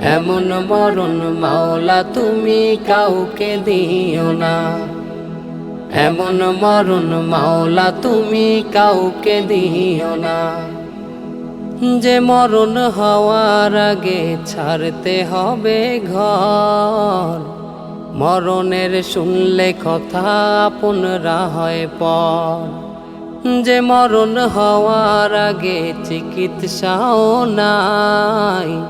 এমন মরণ মাওলা তুমি কাউকে দিও না। এমন মরণ মাওলা তুমি কাউকে দিও না। যে মরণ হওয়ার আগে ছাড়তে হবে ঘর, মরণের শুনলে কথা আপনরা হয় পর। যে মরণ হওয়ার আগে চিকিৎসাও নাই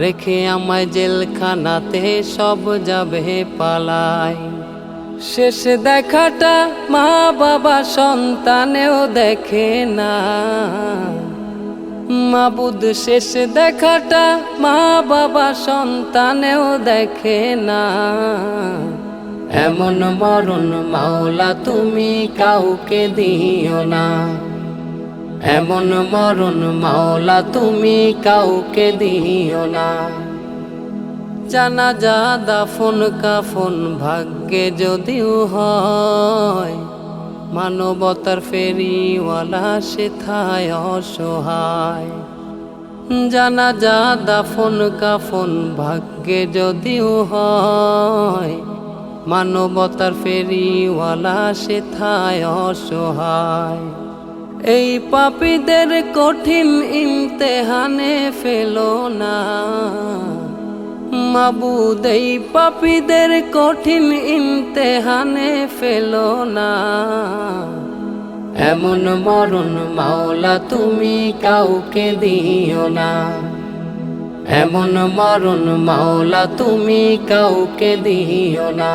রেখে আমায় জেলখানাতে সব যাবে পালাই শেষ দেখাটা মা বাবা সন্তানেও দেখে না। মাবুদ, শেষ দেখাটা মা বাবা সন্তানেও দেখে না। এমন মরণ মাওলা তুমি কাউকে দিও না। এমন মরণ মাওলা তুমি কাউকে দিও না। জানা যা দাফন কাফন ভাগ্যে যদিও হয়, মানবতার ফেরিওয়ালা সেথায় অসহায়। জানা যা দাফন কাফন ভাগ্যে যদিও হয়, মানবতার ফেরিওয়ালা সেথায় অসহায়। এই পাপীদের কঠিন ইমতেহানে ফেলো না। মাবুদ, এই পাপীদের কঠিন ইমতেহানে ফেলো না। এমন মরণ মাওলা, তুমি কাউকে দিও না। এমন মরণ মাওলা, তুমি কাউকে দিও না।